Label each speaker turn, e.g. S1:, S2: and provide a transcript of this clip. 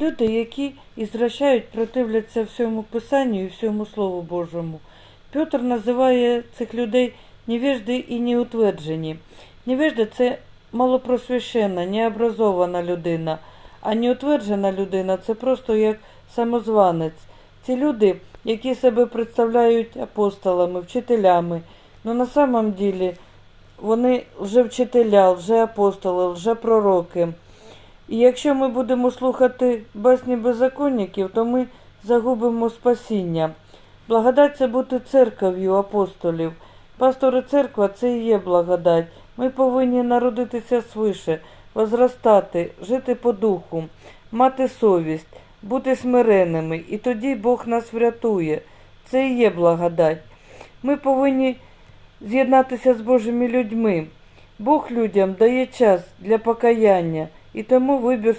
S1: Люди, які ізращають, противляться всьому Писанню і всьому Слову Божому. Петр називає цих людей невежди і неутверджені. Невежда це малопросвященна, необразована людина, а неутверджена людина це просто як самозванець. Ці люди, які себе представляють апостолами, вчителями, ну на самом ділі вони вже вчителя, вже апостоли, вже пророки. І якщо ми будемо слухати басні беззаконників, то ми загубимо спасіння. Благодать це бути церков'ю апостолів. Пастори церква це і є благодать. Ми повинні народитися свише, возростати, жити по духу, мати совість, бути смиренними, і тоді Бог нас врятує. Це і є благодать. Ми повинні з'єднатися з Божими людьми. Бог людям дає час для покаяння, і тому вибір